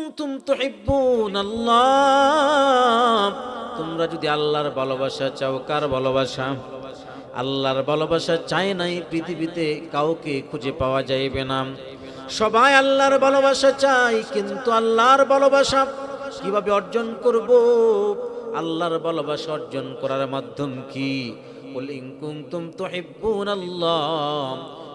কুনতুম তুহিব্বুন আল্লাহ। তোমরা যদি আল্লাহর ভালোবাসা চাও, কার ভালোবাসা? আল্লাহর ভালোবাসা চায় নাই, পৃথিবীতে কাউকে খুঁজে পাওয়া যাইবে না। সবাই আল্লাহর ভালোবাসা চাই, কিন্তু আল্লাহর ভালোবাসা কীভাবে অর্জন করব? আল্লাহর ভালোবাসা অর্জন করার মাধ্যম কি?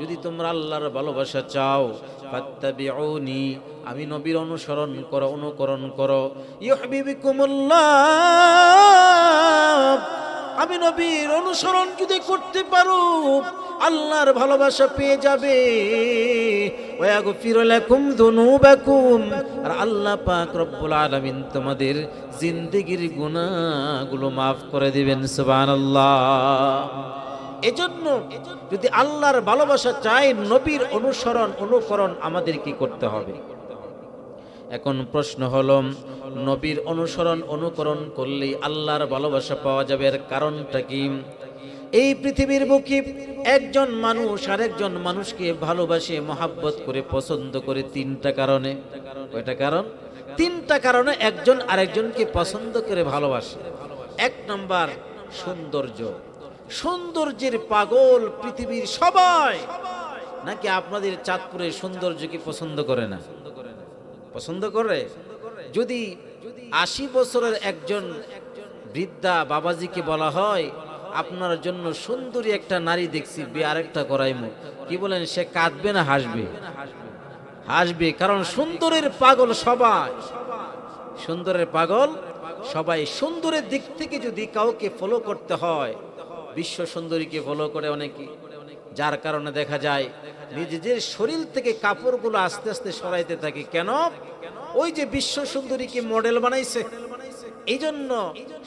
যদি তোমরা আল্লাহর ভালোবাসা চাও ফাত্তাবিউনি, আমি নবীর অনুসরণ করো, অনুকরণ করো। ইউহিবিকুমুল্লাহ আমি নবীর অনুসরণ যদি করতে পারো, আল্লাহর ভালোবাসা পেয়ে যাবে। আর আল্লাহ পাক রব্বুল আলামিন তোমাদের জিন্দেগীর গুনাহগুলো মাফ করে দিবেন, সুবহানাল্লাহ। এজন্য যদি আল্লাহর ভালোবাসা চাই নবীর অনুসরণ, অনুকরণ আমাদের কি করতে হবে। এখন প্রশ্ন হলো, নবীর অনুসরণ, অনুকরণ করলেই আল্লাহর ভালোবাসা পাওয়া যাবে এর কারণটা কি? এই পৃথিবীর বুকে একজন মানুষ আরেকজন মানুষকে ভালোবাসে, মহাব্বত করে, পছন্দ করে তিনটা কারণে। কয়টা কারণ? তিনটা কারণে একজন আরেকজনকে পছন্দ করে ভালোবাসে। এক নম্বর, সৌন্দর্য। সৌন্দর্যের পাগল পৃথিবীর সবাই। নাকি আপনাদের চাঁদপুরের সৌন্দর্যকে পছন্দ করে না? পছন্দ করে? যদি আশি বছরের একজন বৃদ্ধা বাবাজিকে বলা হয়, আপনার জন্য সুন্দরী একটা নারী দেখছি বিয়ে আরেকটা করাইমু। কি বলেন, সে কাঁদবে না, হাসবে? হাসবে, কারণ সুন্দরের পাগল সবাই। সুন্দরের পাগল সবাই। সুন্দরের দিক থেকে যদি কাউকে ফলো করতে হয় বিশ্ব সুন্দরীকে ফলো করে অনেকে, যার কারণে দেখা যায় নিজেদের শরীর থেকে কাপড়গুলো আস্তে আস্তে সরাইতে থাকে। কেন? ওই যে বিশ্ব সুন্দরীকে মডেল বানাইছে এই জন্য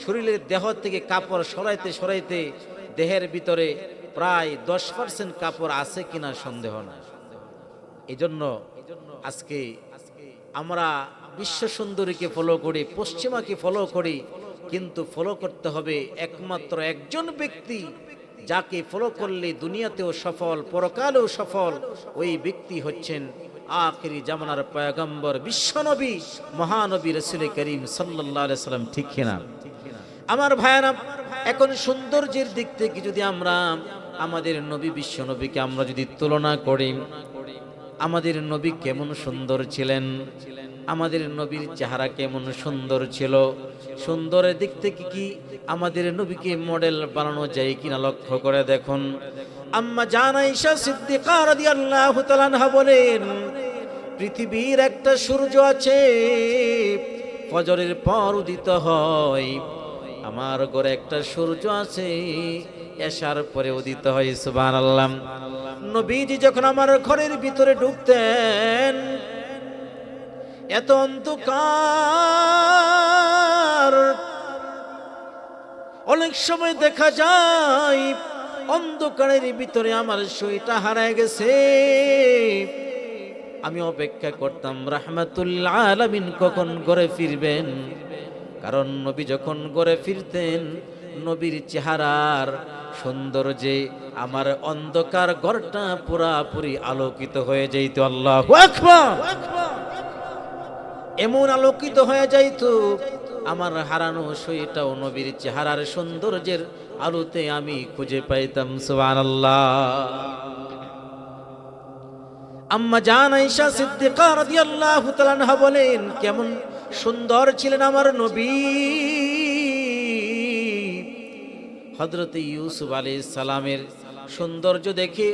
শরীরের দেহ থেকে কাপড় সরাইতে সরাইতে দেহের ভিতরে প্রায় দশ পার্সেন্ট কাপড় আছে কিনা সন্দেহ না এই জন্য আজকে আমরা বিশ্ব সুন্দরীকে ফলো করি, পশ্চিমাকে ফলো করি কিন্তু ফলো করতে হবে একমাত্র একজন ব্যক্তি যাকে ফলো করলে দুনিয়াতেও সফল, পরকালেও সফল ওই ব্যক্তি হচ্ছেন আখিরি জামানার পয়গম্বর বিশ্বনবী, মহানবী রসুল করিম সাল্লাহ সাল্লাম, ঠিক কিনা আমার ভাইয়ারা, এখন সৌন্দর্যের দিক থেকে যদি আমরা আমাদের নবী বিশ্ব নবীকে আমরা যদি তুলনা করি আমাদের নবী কেমন সুন্দর ছিলেন? আমাদের নবীর চেহারা কেমন সুন্দর ছিল? সুন্দরের দিক থেকে কি আমাদের নবীকে মডেল বানানো যায় কিনা লক্ষ্য করে দেখুন। আম্মা জানাইশা সিদ্দিকা রাদিয়াল্লাহু তাআলা বলেন, পৃথিবীর একটা সূর্য আছে, ফজরের পর উদিত হয়। আমার ঘরে একটা সূর্য আছে, এসার পরে উদিত হয়, সুবহানাল্লাহ। নবীজি যখন আমার ঘরের ভিতরে ঢুকতেন, এত অন্ধকার। অনেক সময় দেখা যায়, অন্ধকারের ভিতরে আমার সইটা হারায় গেছে। আমি অপেক্ষা করতাম রাহমাতুল্লাহ আলামিন কখন ঘরে ফিরবেন? কারণ নবী যখন ঘরে ফিরতেন, নবীর চেহারার সৌন্দর্যে আমার অন্ধকার ঘরটা পুরাপুরি আলোকিত হয়ে যাইত। আল্লাহ এমন আলোকিত হয়ে যাইত, আমার হারানো সইটাও নবীর চেহারার সৌন্দর্যের আলোতে আমি খুঁজে পাইতাম, সুবহানাল্লাহ। আম্মা জান আয়েশা সিদ্দিকা রাদিয়াল্লাহু তাআলা বলেন, কেমন সুন্দর ছিলেন আমার নবী। হযরত ইউসুফ আলাইহিস সালামের সৌন্দর্য দেখে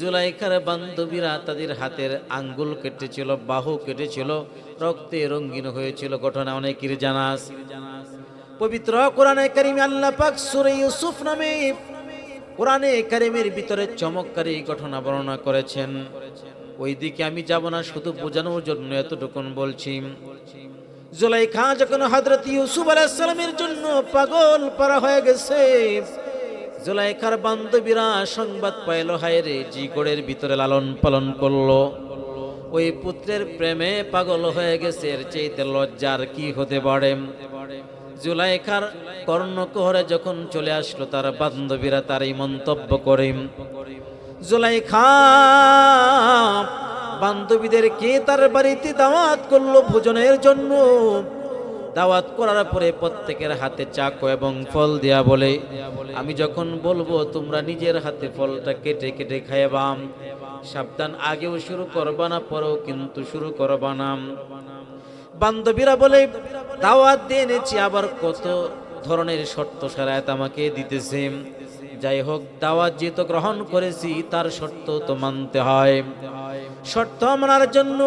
জুলাইখার বান্ধবীরা তাদের হাতের আঙ্গুল কেটেছিল, বাহু কেটেছিল, রক্তে রঙিন হয়েছিল ঘটনা অনেকের জানাস। পবিত্র কোরআনে কারিমে আল্লাহ পাক সুরে ইউসুফ নামে কোরআনে কারিমের ভিতরে চমৎকারী ঘটনা বর্ণনা করেছেন। ওই দিকে আমি যাব না, শুধু বোঝানোর জন্য এতটুকুন বলছি। জুলাইখা যখন হযরত ইউসুফ আলাইহিস সালামের জন্য পাগল পারা হয়ে গেছে, জুলাইখার বান্ধবীরা সংবাদ পাইল, হায় রে জিগড়ের ভিতরে লালন পালন করল। ওই পুত্রের প্রেমে পাগল হয়ে গেছে, এর চাইতে লজ্জার কি হতে পারে? জুলাইখার কর্ণকহরে যখন চলে আসলো, তার বান্ধবীরা তার এই মন্তব্য করে, জুলাইখা বান্ধবীদেরকে তার বাড়িতে দাওয়াত করল ভোজনের জন্য? দাওয়াত করার পরে প্রত্যেকের হাতে চাকু এবং ফল দেয়া বলে, আমি যখন বলব, তোমরা নিজের হাতে ফলটা কেটে কেটে খাইবাম সাবধান, আগেও শুরু করবা না, পরেও কিন্তু শুরু করবা না। বান্ধবীরা বলে, দাওয়াত দিয়ে এনেছি, আবার কত ধরনের শর্ত সারায়ত আমাকে দিতেছে। যাই হোক, দাওয়াত যেহেতু গ্রহণ করেছি, তার শর্ত তো মানতে হয়। শর্ত মানার জন্য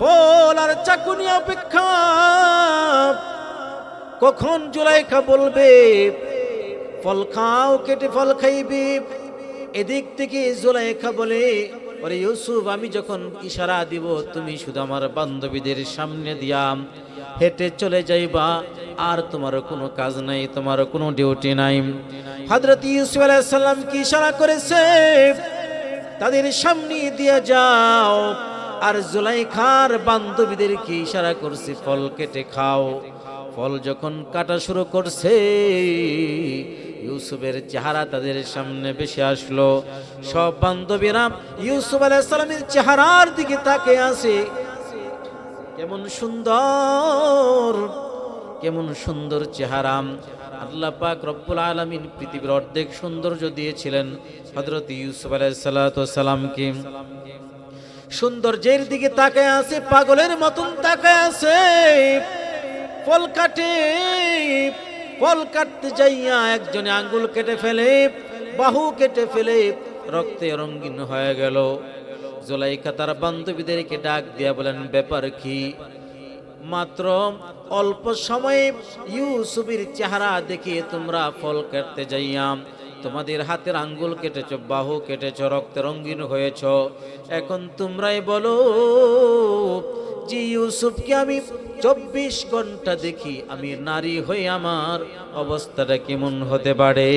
ফল আর চাকুনি অপেক্ষা। কখন জুলাইখা বলবে, ফল খাও, কেটে ফল খাইবে। এদিক থেকে জুলাইখা বলে, ওরে ইউসুফ, আমি যখন ইশারা দিব, তুমি শুধু আমার বান্ধবীদের সামনে দিয়া হেঁটে চলে যাইবা। আর তোমার কোনো কাজ নাই, তোমার কোনো ডিউটি নাই। হযরত ইউসুফ আলাইহিস সালাম কি ইশারা করেছে? তাদের সামনে দিয়ে যাও। আর জুলাইখার বান্ধবীদেরকে ইশারা করছি, ফল কেটে খাও। ফল যখন কাটা শুরু করছে, ইউসুফের চেহারা তাদের সামনে বেশি আসলো। সব বান্ধবীরা ইউসুফ আলাইসালামের চেহারার দিকে তাকে আসে কেমন সুন্দর কেমন সুন্দর চেহারা। আল্লাহ পাক রব্বুল আলামিন পৃথিবীর অর্ধেক সৌন্দর্য দিয়েছিলেন হযরত ইউসুফ আলাইহিস সালামকে। সৌন্দর্যের দিকে তাকায় আছে, পাগলের মতন তাকায় আছে। ফল কাটে, ফল কাটতে যাইয়া একজনে আঙ্গুল কেটে ফেলে, বাহু কেটে ফেলে, রক্তে রঙ্গিন হয়ে গেল। জোলাইকা তার বান্ধবীদেরকে ডাক দিয়া বলেন, ব্যাপার কি? মাত্র অল্প সময়ে ইউসুফের চেহারা দেখে তোমরা ফল কাটতে যাইয়া তোমাদের হাতের আঙ্গুল কেটেছ, বাহু কেটেছ, রক্তে রঙ্গিন হয়েছ। এখন তোমরাই বলো যে ইউসুফকে আমি চব্বিশ ঘণ্টা দেখি, আমি নারী হয়ে আমার অবস্থাটা কেমন হতে পারে?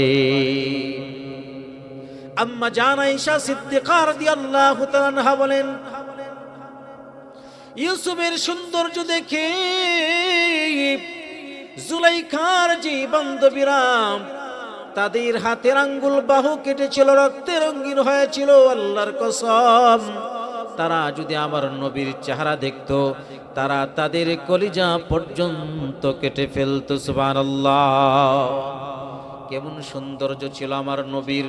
আম্মা জানা ঈশা সিদ্দিকার রাদিয়াল্লাহু তাআলা বলেন, ইউসুফের সৌন্দর্য দেখে জুলাইখার যে বান্ধবীরাম তাদের হাতের আঙ্গুল বাহু কেটেছিল, রক্তে রঙ্গিন হয়েছিল আল্লাহর কসম। তারা যদি আমার নবীর চেহারা দেখত, তারা তাদের কলিজা পর্যন্ত কেটে ফেলতো, সুবহানাল্লাহ। কেমন সৌন্দর্য ছিল আমার নবীর।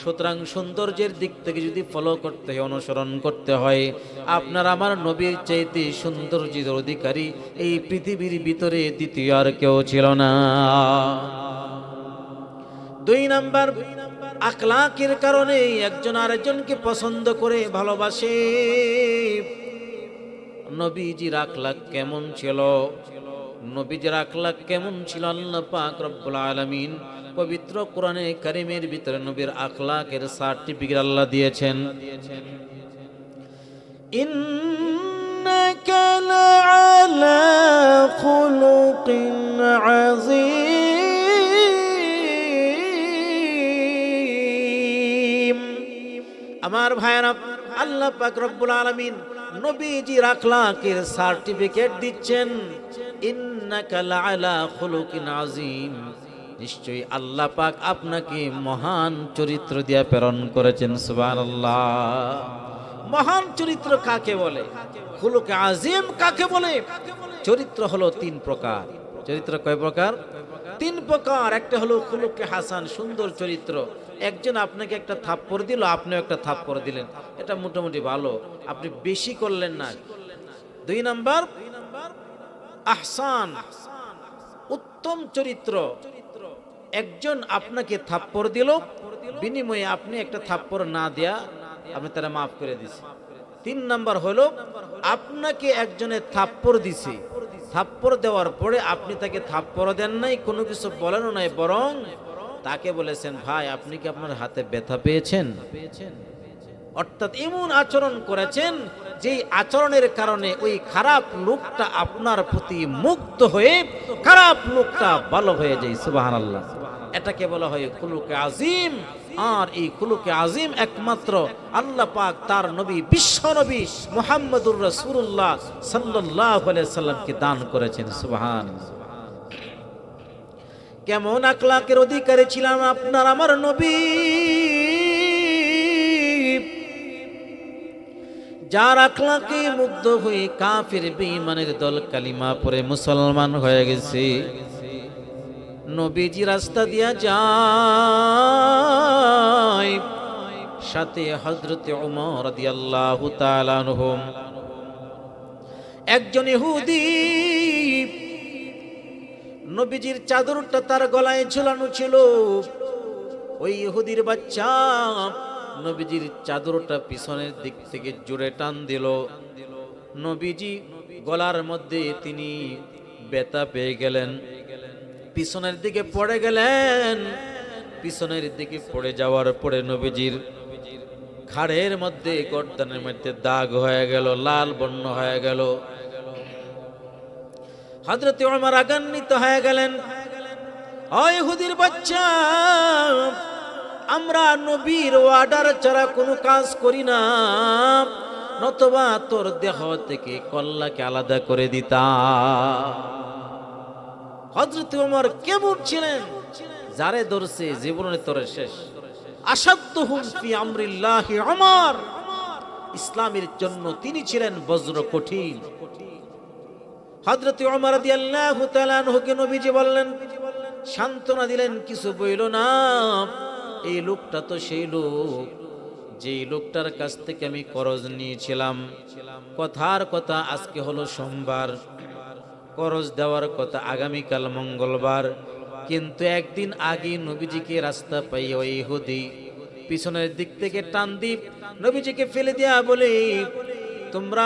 সুতরাং সৌন্দর্যের দিক থেকে যদি ফলো করতে হয়, অনুসরণ করতে হয়, আপনার আমার নবীর চাইতে সৌন্দর্যের অধিকারী এই পৃথিবীর ভিতরে দ্বিতীয় আর কেউ ছিল না। দুই নাম্বার, আখলাকের কারণে একজন আরেকজনকে পছন্দ করে ভালোবাসে। নবীজির আখলাক কেমন ছিল? নবীজির আখলাক কেমন ছিল? আল্লাহ পাক রব্বুল আলামিন পবিত্র কোরআনে কারিমের ভিতরে নবীর আখলাকের সার্টিফিকেট আল্লাহ দিয়েছেন। ইন্নাকা লাআলা খুলুকিন আযীম। আমার ভাইরা আল্লাহ পাক রব্বুল আলামিন নবীজির আখলাকের সার্টিফিকেট দিচ্ছেন। আযীম। নিশ্চয়ই আল্লাহ পাক আপনাকে মহান চরিত্র দিয়া প্রেরণ করেছেন, সুবহানাল্লাহ। মহান চরিত্র কাকে বলে? খুলুকে আজিম কাকে বলে? চরিত্র হলো তিন প্রকার। চরিত্র কয় প্রকার? তিন প্রকার। একটা হলো খুলুকে হাসান, সুন্দর চরিত্র। একজন আপনাকে একটা থাপ্পড় দিল, আপনিও একটা থাপ্পড় দিলেন। এটা মোটামুটি ভালো। আপনি বেশি করলেন না। দুই নাম্বার, আহসান, উত্তম চরিত্র। একজন আপনাকে থাপ্পড় দিল, বিনিময়ে আপনি একটা থাপ্পড় না দেয়া আপনি তারা মাফ করে দিছে। তিন নাম্বার হলো, আপনাকে একজনে থাপ্পড় দিছে। থাপ্পড় দেওয়ার পরে আপনি তাকে থাপ্পড় দেন নাই, কোনো কিছু বলেনও নাই, বরং তাকে বলেছেন, ভাই, আপনি কি আপনার হাতে ব্যথা পেয়েছেন? অর্থাৎ এমন আচরণ করেছেন, যেই আচরণের কারণে ওই খারাপ লোকটা আপনার প্রতি মুক্ত হয়ে খারাপ লোকটা ভালো হয়ে যায় সুবাহান আল্লাহ এটাকে বলা হয় কুলুকে আজিম। আর এই কুলুকে আজিম একমাত্র আল্লাহ পাক তার নবী, বিশ্ব নবী মুহাম্মদুর রাসূলুল্লাহ সাল্লাল্লাহু আলাইহি সাল্লামকে দান করেছেন সুবহান কেমন আকলাকের অধিকারী ছিলাম আপনার আমার নবী? যার আখলাকে মুগ্ধ হয়ে কাফির বেঈমানের দল কালিমা পরে মুসলমান হয়ে গেছে। নবীজি রাস্তা দিয়া যায়। সাথে হজরতে ওমর রাদিয়াল্লাহু তাআলা আনহুম একজন ইহুদি নবীজির চাদরটা তার গলায় ঝুলানো ছিল। ওই ইহুদির বাচ্চা নবীজির চাদরটা পিছনের দিক থেকে জোরে টান দিল। নবীজি গলার মধ্যে তিনি বেতা পেয়ে গেলেন। পিছনের দিকে পড়ে গেলেন। পিছনের দিকে পড়ে যাওয়ার পরে নবীজির ঘাড়ের মধ্যে গর্দানের মধ্যে দাগ হয়ে গেল, লাল বন্য হয়ে গেল। হজরত আমার আগান্বিত হয়ে গেলেন। হয় হুদির বাচ্চা, আমরা নবীর ওয়ার্ডার ছাড়া কোনো কাজ করি না। নতবা তোর দেহ থেকে কল্লাকে আলাদা করে দিতা হজরত ওমর কেমন ছিলেন? যারে ধরছে জীবনে তোরে শেষ। আসাধ্য হুম ফি আমরিল্লাহি আমার ইসলামের জন্য তিনি ছিলেন বজ্র কঠিন। হজরত তাআলা আনহুকে নবীজি বললেন, সান্ত্বনা দিলেন, কিছু বইল না। এই লোকটা তো সেই লোক যে লোকটার কাছ থেকে আমি করজ নিয়েছিলাম। কথার কথা আজকে হলো সোমবার। করজ দেওয়ার কথা আগামীকাল মঙ্গলবার। কিন্তু একদিন আগে নবীজিকে রাস্তা পাই ওই ইহুদি পিছনের দিক থেকে টান দ্বীপ নবীজিকে ফেলে দেয়া বলে, তোমরা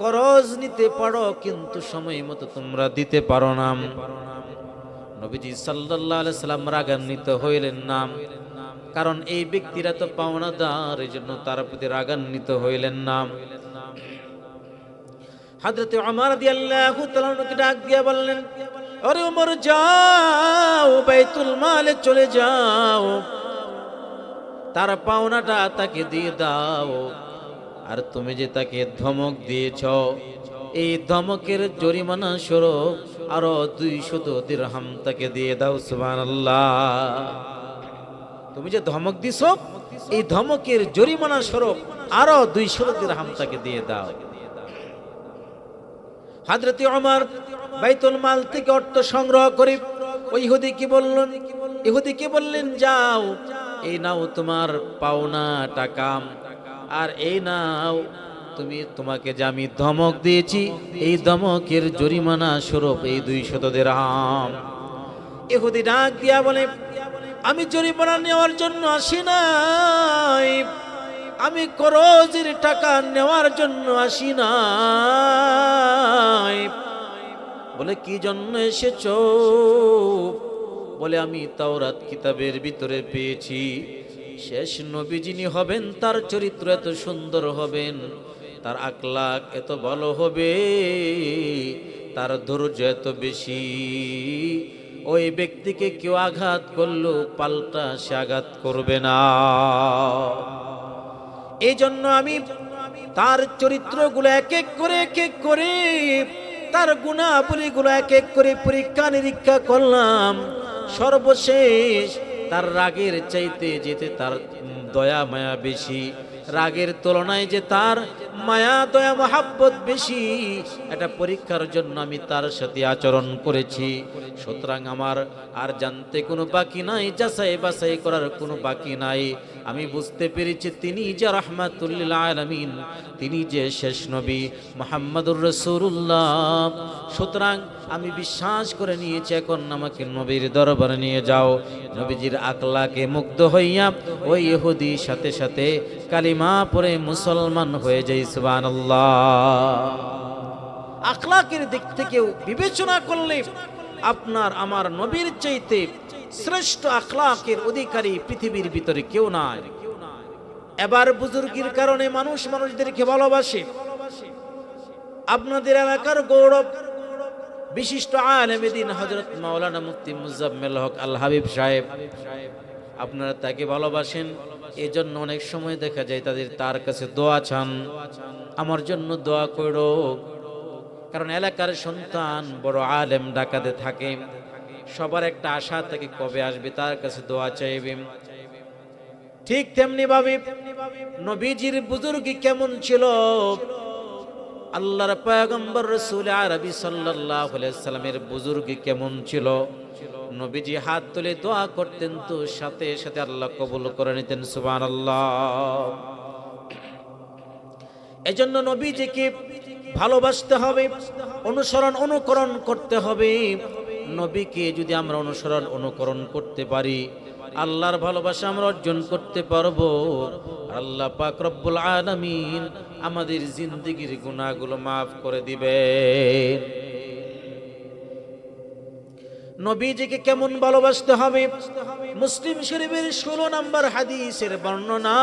করজ নিতে পারো, কিন্তু সময় মতো তোমরা দিতে পারো না। নবীজি সাল্লাল্লাহু আলাইহি সাল্লাম রাগান্বিত হইলেন না। কারণ এই ব্যক্তিরা তো পাওনাদার এই জন্য তার প্রতি রাগান্বিত হইলেন না। হাজরতে ওমর রাদিয়াল্লাহু তাআলাকে ডাক দিয়া বললেন আরে ওমর যাও, বাইতুল মালে চলে যাও। তার পাওনাটা তাকে দিয়ে দাও। আর তুমি যে তাকে ধমক দিয়েছ, এই ধমকের জরিমানা স্বরূপ আরও দুইশত দিরহাম তাকে দিয়ে দাও, সুবহানাল্লাহ। তুমি যে ধমক দিছ, এই ধমকের জরিমানা স্বরূপ আরও দুইশত দিরহাম তাকে দিয়ে দাও। হাজরতি ওমর বাইতুল মাল থেকে অর্থ সংগ্রহ করে ওই ইহুদি কি বললেন? ইহুদি কি বললেন? যাও, এই নাও তোমার পাওনা টাকা। আর এই নাও, তুমি তোমাকে যে আমি ধমক দিয়েছি, এই ধমকের জরিমানা স্বরূপ এই দুই শতদের আম। ইহুদি ডাক দিয়া বলে, আমি জরিমানা নেওয়ার জন্য আসি নাই। আমি করজের টাকা নেওয়ার জন্য আসি নাই। বলে, কি জন্য এসেছ? বলে, আমি তাওরাত কিতাবের ভিতরে পেয়েছি। শেষ নবী যিনি হবেন, তার চরিত্র এত সুন্দর হবেন তার আকলাক এত ভালো হবে, তার ধৈর্য এত বেশি। ওই ব্যক্তিকে কেউ আঘাত করল, পাল্টা সে আঘাত করবে না। এই জন্য আমি তার চরিত্রগুলো এক এক করে, এক এক করে, তার গুণাবলীগুলো এক এক করে পরীক্ষা নিরীক্ষা করলাম। সর্বশেষ তার রাগের চাইতে যেতে তার দয়া মায়া বেশি। রাগের তুলনায় যে তার মায়া, দয়া, মহাব্বত বেশি। এটা পরীক্ষার জন্য আমি তার সাথে আচরণ করেছি। সুতরাং আমার আর জানতে কোনো বাকি নাই, যাচাই বাছাই করার কোনো বাকি নাই। আমি বুঝতে পেরেছি তিনি যে রহমাতুল্লিল আলমিন, তিনি যে শেষ নবী মোহাম্মদুর রসুল্লাহ সুতরাং আমি বিশ্বাস করে নিয়েছি, এখন আমাকে নবীর দরবারে নিয়ে যাও। নবীজির আকলাকে মুগ্ধ হইয়া ওই ইহুদি সাথে সাথে কালিমা পরে মুসলমান হয়ে যাই। আখলাকের দিক থেকেও বিবেচনা করলে আপনার, আমার নবীর চাইতে শ্রেষ্ঠ আখলাকের অধিকারী পৃথিবীর ভিতরে কেউ নাই। এবার বুজুর্গির কারণে মানুষ মানুষদেরকে ভালোবাসে। আপনাদের এলাকার গৌরব বিশিষ্ট আলমেদিন হজরত মাওলানা মুফতি মুজাম্মেল হক আল হাবিব সাহেব, আপনারা তাকে ভালোবাসেন। এই জন্য অনেক সময় দেখা যায় তাদের তার কাছে দোয়া চান। আমার জন্য দোয়া করো। কারণ এলাকার সন্তান বড় আলেম, ডাকাতে থাকে। সবার একটা আশা থাকে কবে আসবে, তার কাছে দোয়া চাইবে। ঠিক তেমনি ভাবে নবীজির বুজুর্গ কেমন ছিল? আল্লাহর পয়গম্বর রসুল আরবি আলাইহি সাল্লামের বুজুর্গ কেমন ছিল? নবীজি হাত তুলে দোয়া করতেন তো সাথে সাথে আল্লাহ কবুল করে নিতেন, সুবহানাল্লাহ। এজন্য নবীজিকে ভালোবাসতে হবে, অনুসরণ, অনুকরণ করতে হবে। নবীকে যদি আমরা অনুসরণ, অনুকরণ করতে পারি আল্লাহর ভালোবাসা আমরা অর্জন করতে পারব। আল্লাহ পাক রব্বুল আলামিন আমাদের জিন্দগির গুনাহগুলো মাফ করে দিবেন। নবীজিকে কেমন ভালোবাসতে হবে? মুসলিম শরীফের ষোলো নম্বর হাদিসের বর্ণনা,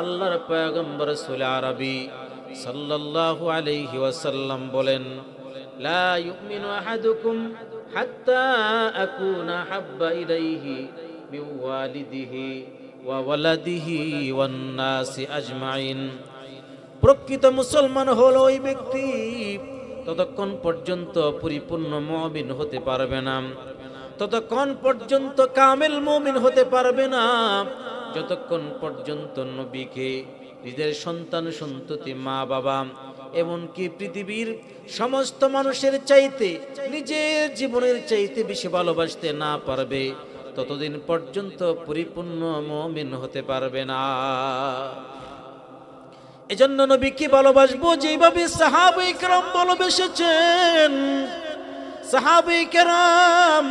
আল্লাহর পয়গম্বর সুল আরবি সাল্লাল্লাহু আলাইহি ওয়াসাল্লাম বলেন, লা ইউমিনু আহাদুকুম প্রকৃত মুসলমান হলো ওই ব্যক্তি, ততক্ষণ পর্যন্ত পরিপূর্ণ মমিন হতে পারবে না। ততক্ষণ পর্যন্ত কামেল মমিন হতে পারবে না। যতক্ষণ পর্যন্ত নবীকে নিজের সন্তান সন্ততি মা বাবা এমনকি পৃথিবীর সমস্ত মানুষের চাইতে, নিজের জীবনের চাইতে বেশি ভালোবাসতে না পারবে, ততদিন পর্যন্ত পরিপূর্ণ মমিন হতে পারবে না। এজন্য নবীকে ভালোবাসবো যেভাবে সাহাবে কেরাম ভালোবেসেছেন। সাহাবে কেরাম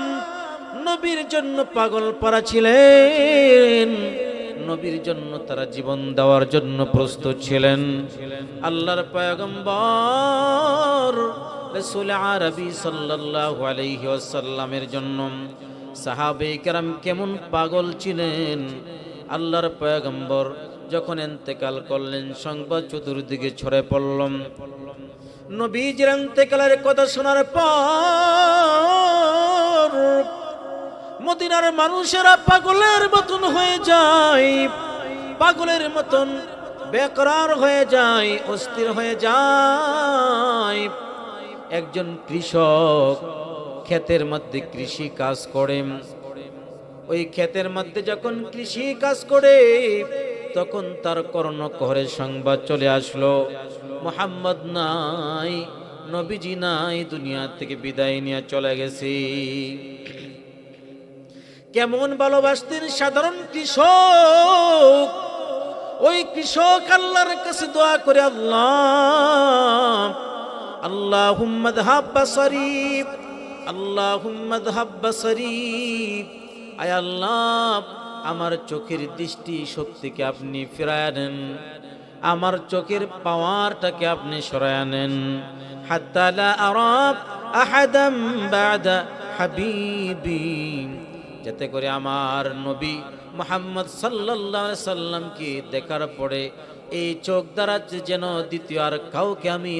নবীর জন্য পাগল পারা ছিলেন। নবীর জন্য তারা জীবন দেওয়ার জন্য প্রস্তুত ছিলেন। আল্লাহর পয়গম্বর রসুল আরবি সাল্লাল্লাহু আলাইহি ওয়াসাল্লামের জন্য সাহাবে কেরাম কেমন পাগল ছিলেন। আল্লাহর পয়গম্বর যখন এন্তেকাল করলেন, সংবাদ চতুর্দিকে ছড়ে পড়লাম নবীজির এন্তেকালের কথা শোনার পর মদিনার মানুষেরা পাগলের মতন হয়ে যায়, পাগলের মতন বেকরার হয়ে যায়, অস্থির হয়ে যায়। একজন কৃষক ক্ষেতের মধ্যে কৃষি কাজ করেন ওই ক্ষেতের মধ্যে যখন কৃষি কাজ করে, তখন তার কর্ণকহরে সংবাদ চলে আসলো, মোহাম্মদ নাই, নবীজি নাই, দুনিয়া থেকে বিদায় নিয়ে চলে গেছি। কেমন ভালোবাসতেন সাধারণ কৃষক? ওই কৃষক আল্লাহর কাছে দোয়া করে আল্লাহ আল্লাহ হুম্মদ হাব্বা শরীফ আল্লাহ হুম্মদ হাব্বা শরীফ। আয় আল্লাহ, আমার চোখের দৃষ্টি শক্তিকে আপনি ফিরায় নেন আমার চোখের পাওয়ারটাকে আপনি সরায় নেন। হাত্তালা আরাব আহাদাম বাদা হাবিবি। যাতে করে আমার নবী মোহাম্মদ সাল্লাহ সাল্লামকে দেখার পরে এই চোখ দ্বারা যেন দ্বিতীয় আর কাউকে আমি